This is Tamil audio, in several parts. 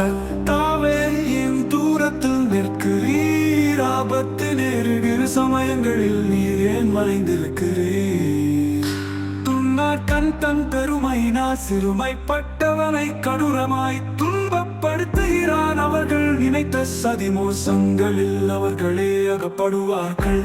கர்த்தாவே என் தூரத்தில் நிற்கிறீர். ஆபத்து நேருகிற சமயங்களில் நீர் ஏன் மறைந்திருக்கிறீர்? துன்னார் கண் தன் பெருமைனா சிறுமைப்பட்டவனை கடூரமாய் துன்பப்படுத்துகிறான். அவர்கள் நினைத்த சதி மோசங்களில் அவர்களே அகப்படுவார்கள்.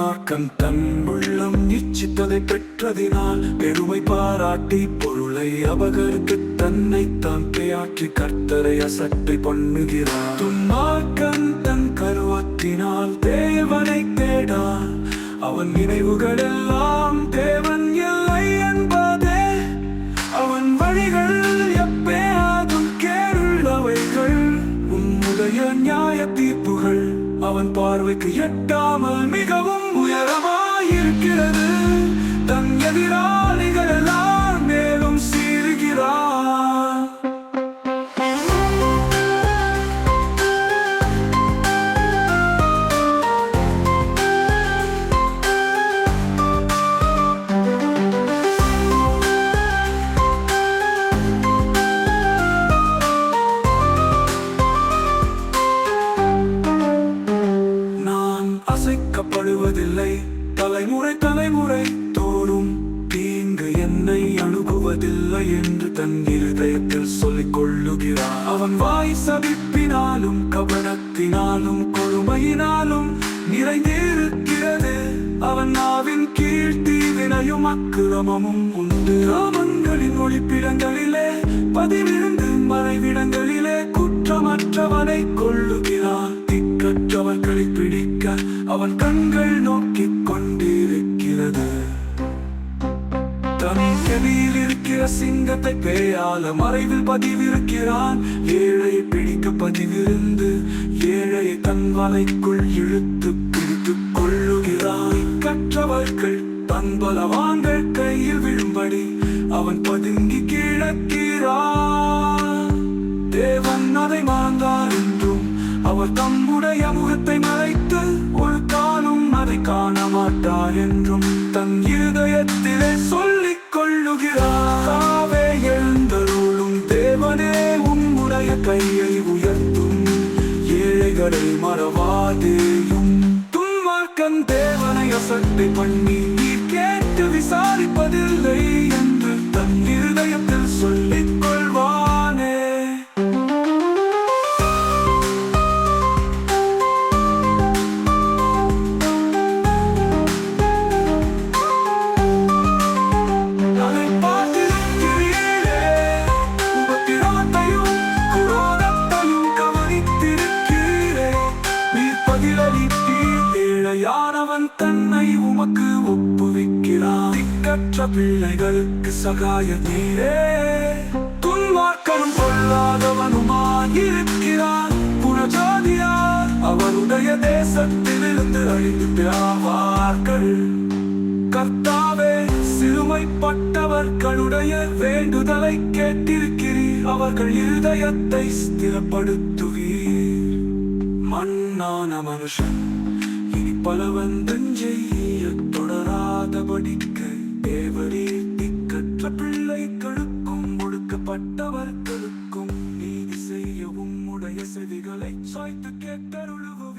மாக்கம் தன் உள்ளம் நிச்சித்ததை பெற்றதினால் பெருமை பாராட்டி பொருளை அபகரித்து தன்னை தான் பேயாற்றி கர்த்தரை அசட்டை பண்ணுகிறார். துன்மாக்கன் தன் கருவத்தினால் தேவனை தேடான் அவன் நினைவுகள் எல்லாம் தேவன் இல்லை என்பதே. அவன் வழிகள் எப்பயாதும் கேருள்ளவைகள் உன்னுடைய நியாய தீர்ப்புகள் அவன் பார்வைக்கு எட்டாமல் மிகவும் தன் எதிராளிகள் எல்லாம் மேலும் சீறுகிறான் நான் அசைக்கப்படுவதில்லை. தலைமுறை தலைமுறை தோறும் தீங்கு என்னை அணுகுவதில்லை என்று தன் இருதயத்தில் சொல்லிக் கொள்ளுகிறான் அவன் வாய் சபிப்பினாலும் கபடத்தினாலும் கொடுமையினாலும் நிறைந்திருக்கிறது. அவன் நாவின் கீழ்த்தி வினையும் அக்கிரமமும் உண்டு. ராமங்களின் ஒளிப்பிடங்களிலே பதிவிருந்து மறைவிடங்களிலே குற்றமற்றவனை கொள்ளுகிறான் திக்கற்றவர்களை பிடிக்க அவன் கண்கள் பேயால மறைவில் பதிவிருக்கிறான். ஏழை பிடிக்க பதிவிருந்து ஏழை தன் வலைக்குள் இழுத்து பிடித்து கொள்ளுகிறான். கற்றவர்கள் தன் பலவான்கள் கையில் விழும்படி அவன் பதுங்கி கிழக்கிறான் தேவன் அதை மறந்தார் என்றும் அவர் தம்முடைய முகத்தை மறைத்து ஒரு காலும் அதை காண மாட்டார் என்றும் தன் இருதயத்திலே சொல்லிக் கொள்ளுகிறார். உம்முடைய கையை உயர்த்தும் ஏழைகளை மறவாதேயும். துன்மார்க்கன் தேவனை அசட்டை பண்ணி நீர் கேட்டு விசாரிப்பதில்லை என்று தன் இருதயம் உமக்கு ஒப்புவிக்கிறான் திக்கற்ற பிள்ளைகளுக்கு சகாய நீரே. துன்மார்க்கனும் பொல்லாதவனுமாய் இருக்கிறான் புறஜாதியார் அவருடைய தேசத்திலிருந்து அழிந்து பிராவார்கள். கர்த்தாவே சிறுமைப்பட்டவர்களுடைய வேண்டுதலை கேட்டிருக்கிறீர். அவர்கள் இருதயத்தை ஸ்திரப்படுத்துவீர். மண்ணான மனுஷன். இனி பலவந்தன் செய்ய தொடராதபடிக்கு தேவடி திக்கற்ற பிள்ளைகளுக்கும் ஒடுக்கப்பட்டவர்களுக்கும் நீதி செய்யவும் உடைய செவிகளை சாய்த்து கேட்டருளுவோம்.